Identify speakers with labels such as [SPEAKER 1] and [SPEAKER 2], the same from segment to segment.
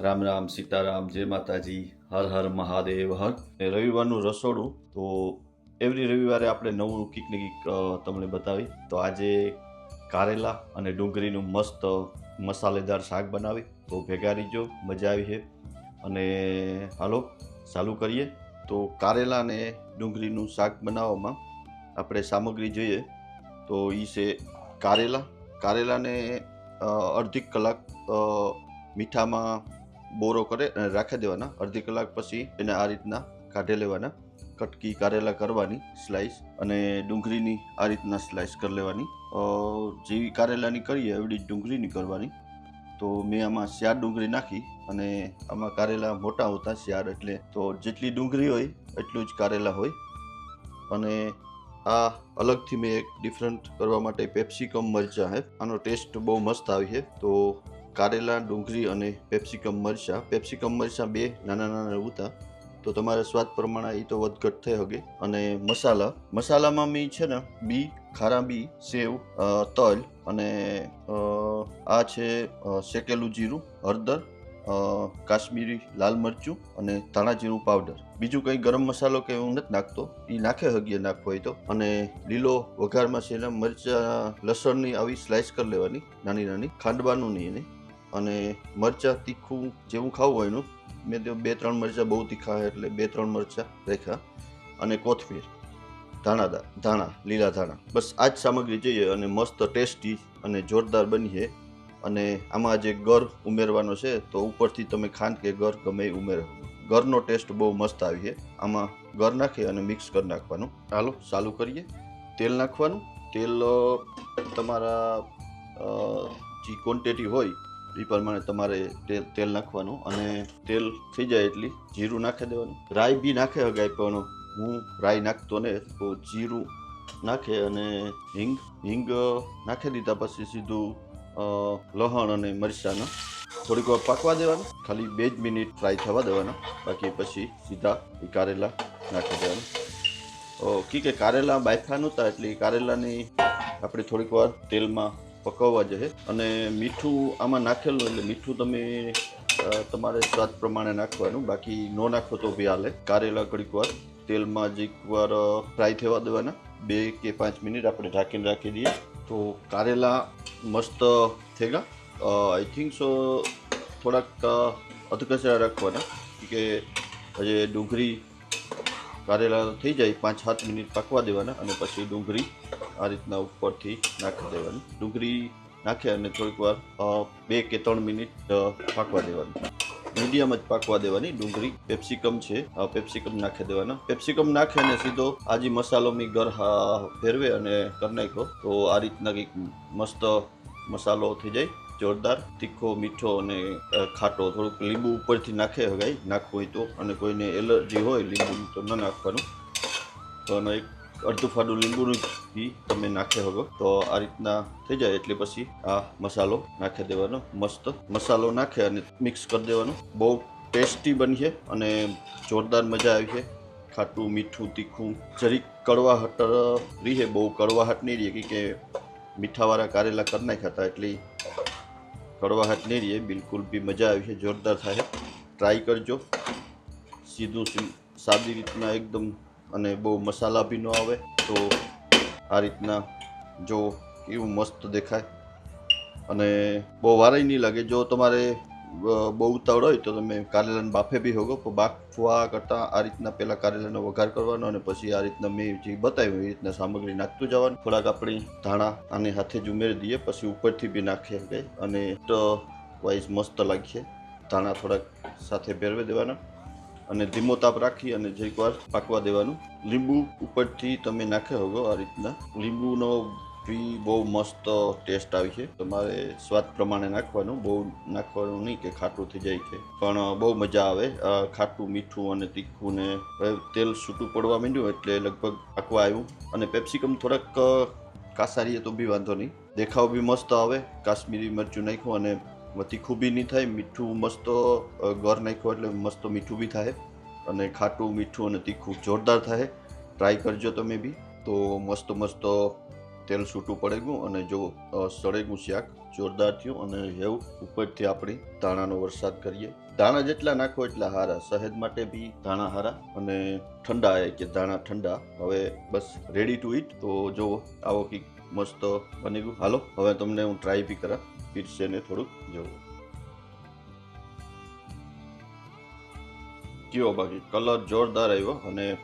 [SPEAKER 1] રામ રામ, સીતારામ, જય માતાજી, હર હર મહાદેવ, હર. રવિવારનું રસોડું, તો એવરી રવિવારે આપણે નવું કંઈક ને કંઈક તમને બતાવી. તો આજે કારેલા અને ડુંગળીનું મસ્ત મસાલેદાર શાક બનાવી. તો ભેગા રહીજો, મજા આવી છે અને હાલો, ચાલુ કરીએ. તો કારેલા અને ડુંગળીનું શાક બનાવવામાં આપણે સામગ્રી જોઈએ. તો એ છે કારેલા. કારેલાને અડધી કલાક મીઠામાં બોરો કરે અને રાખી દેવાના. અડધી કલાક પછી એને આ રીતના કાઢી લેવાના. કટકી કારેલા કરવાની સ્લાઈસ અને ડુંગળીની આ રીતના સ્લાઈસ કરી લેવાની. જેવી કારેલાની કરીએ એવી ડુંગળીની કરવાની. તો મેં આમાં શિયાળ ડુંગળી નાખી અને આમાં કારેલા મોટા હોતા શિયાળ એટલે તો જેટલી ડુંગળી હોય એટલું જ કારેલા હોય. અને આ અલગથી મેં એક ડિફરન્ટ કરવા માટે પેપ્સિકમ મરચાં હે. આનો ટેસ્ટ બહુ મસ્ત આવી છે તો કારેલા, ડુંગળી અને પેપ્સિકમ મરચાં. પેપ્સિકમ મરચાં બે નાના નાના ઉતા તો તમારા સ્વાદ પ્રમાણે એ તો વધઘટ થઈ શકે અને મસાલા. મસાલામાં મેં છે ને બી, ખારા બી, સેવ તલ અને આ છે શેકેલું જીરું, હળદર કાશ્મીરી લાલ મરચું અને ધાણા જીરું પાવડર. બીજું કંઈ ગરમ મસાલો કે હું નથી નાખતો. એ નાખે હગીએ નાખવો હોય તો. અને લીલો વઘારમાં છે મરચાં, લસણની આવી સ્લાઇસ કરી લેવાની, નાની નાની, ખાંડવાનું નહીં એને. અને મરચાં તીખું જેવું ખાવું હોય એનું, મેં તો બે ત્રણ મરચાં બહુ તીખા એટલે બે ત્રણ મરચાં રાખ્યા અને કોથમીર ધાણાદા ધાણા, લીલા ધાણા. બસ આ જ સામગ્રી જોઈએ અને મસ્ત ટેસ્ટી અને જોરદાર બની છે. અને આમાં જે ગર ઉમેરવાનો છે, તો ઉપરથી તમે ખાંડ કે ગર ગમે ઉમેરો. ગરનો ટેસ્ટ બહુ મસ્ત આવી છે. આમાં ગર નાખી અને મિક્સ કરી નાખવાનું. ચાલો, ચાલુ કરીએ. તેલ નાખવાનું. તેલ તમારા જે ક્વોન્ટિટી હોય એ પ્રમાણે તમારે તેલ તેલ નાખવાનું અને તેલ થઈ જાય એટલી જીરું નાખી દેવાનું. રાઈ બી નાખે હગાય, પણ હું રાઈ નાખતો ને તો જીરું નાખે અને હિંગ હિંગ નાખી દીધા પછી સીધું લહણ અને મરચાંના થોડીક વાર પાકવા દેવાનું. ખાલી બે જ મિનિટ ફ્રાય થવા દેવાના. બાકી પછી સીધા એ કારેલા નાખી દેવાના. કી કે કારેલા બાફા નહોતા એટલે કારેલાની આપણે થોડીક વાર તેલમાં પકવવા જશે અને મીઠું આમાં નાખેલું એટલે મીઠું તમે તમારે સ્વાદ પ્રમાણે નાખવાનું. બાકી ન નાખો તો બી હાલે. કારેલા ઘડીક વાર, તેલમાં જ એકવાર ફ્રાય થવા દેવાના. બે કે પાંચ મિનિટ આપણે ઢાંકીને રાખી દઈએ. તો કારેલા મસ્ત થઈ ગયા આઈ થિંક સો થોડાક અધકચરા રાખવાના. કે હજે ડુંગળી કારેલા થઈ જાય, પાંચ સાત મિનિટ પાકવા દેવાના અને પછી ડુંગળી આ રીતના ઉપરથી નાખી દેવાની. ડુંગળી નાખે અને થોડીક વાર બે કે ત્રણ મિનિટ પાકવા દેવાની. મીડિયમ જ પાકવા દેવાની ડુંગળી. પેપ્સિકમ છે પેપ્સિકમ નાખી દેવાના. પેપ્સિકમ નાખે અને સીધો આજી મસાલો મી ઘર ફેરવે અને કરી નાખ્યો. તો આ રીતના કંઈક મસ્ત મસાલો થઈ જાય. જોરદાર, તીખો, મીઠો અને ખાટો. થોડુંક લીંબુ ઉપરથી નાખે હવે નાખવું હોય તો. અને કોઈને એલર્જી હોય, લીંબુ તો ન નાખવાનું. તો એક અડધું ફાડું લીંબુનું બી તમે નાખે હગો તો આ રીતના થઈ જાય એટલે પછી આ મસાલો નાખી દેવાનો, મસ્ત મસાલો નાખે અને મિક્સ કરી દેવાનો. બહુ ટેસ્ટી બની છે અને જોરદાર મજા આવી છે. ખાટું, મીઠું, તીખું, જરીક કડવાહટ રહે, બહુ કડવાહટ નહીં રહે કે મીઠાવાળા કારેલા કરી નાખ્યા હતા એટલે કડવાહટ નહીં રહે, બિલકુલ બી મજા આવી છે, જોરદાર થાય ટ્રાય કરજો. સીધું સાદી રીતના એકદમ અને બહુ મસાલા બી ન આવે, તો આ રીતના જો કેવું મસ્ત દેખાય. અને બહુ વારાય નહીં લાગે. જો તમારે બહુ ઉતાવળ હોય તો તમે કારેલાને બાફે બી હોગો, પણ બાફવા કરતાં આ રીતના પહેલાં કારેલાનો વઘાર કરવાનો અને પછી આ રીતના મેં જે બતાવ્યું એ રીતના સામગ્રી નાખતું જવાનું. થોડાક આપણી ધાણા આને હાથે જ ઉમેરી દઈએ, પછી ઉપરથી બી નાખીએ શકે અને તો વાઇઝ મસ્ત લાગશે ધાણા થોડાક સાથે ભેરવી દેવાના. અને ધીમો તાપ રાખી અને જરીક વાર પાકવા દેવાનું. લીંબુ ઉપરથી તમે નાખે હોગો આ રીતના. લીંબુનો બી બહુ મસ્ત ટેસ્ટ આવી છે. તમારે સ્વાદ પ્રમાણે નાખવાનું. બહુ નાખવાનું નહીં કે ખાટું થઈ જાય છે. પણ બહુ મજા આવે. ખાટું, મીઠું અને તીખું ને તેલ છૂટું પડવા માંડ્યું એટલે લગભગ પાકવા આવ્યું. અને પેપ્સિકમ થોડાક કાસારીએ તો બી વાંધો નહીં. દેખાવ બી મસ્ત આવે. કાશ્મીરી મરચું નાખ્યું અને તીખું બી નહીં થાય, મીઠું મસ્ત ઘર નાખ્યો એટલે મસ્ત મીઠું બી થાય અને ખાટું, મીઠું અને તીખું જોરદાર થાય. ટ્રાય કરજો તમે બી. તો મસ્ત મસ્ત તેલ છૂટું પડે ગયું અને જો સળેગું શાક જોરદાર થયું અને હેવ ઉપરથી આપણી દાણાનો વરસાદ કરીએ. ધાણા જેટલા નાખો એટલા હારા. શહેદ માટે બી ધાણા હારા અને ઠંડા એ કે ધાણા ઠંડા. હવે બસ રેડી ટુ ઈટ તો જો આવો કંઈક મસ્ત બની ગયું. હાલો, હવે તમને હું ટ્રાય બી કરા. પીરસે ને થોડુંક જોવું. કયો બાકી? કલર જોરદાર આવ્યો અને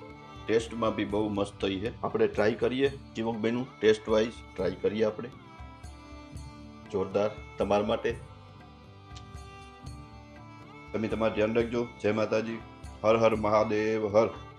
[SPEAKER 1] ટેસ્ટમાં બી બહુ મસ્ત થઈ છે આપણે ટ્રાય કરીએ. ચીમકભાઈનું ટેસ્ટ વાઇઝ ટ્રાય કરીએ આપણે. જોરદાર. તમારા માટે. તમે તમારું ધ્યાન રાખજો. જય માતાજી. હર હર મહાદેવ, હર.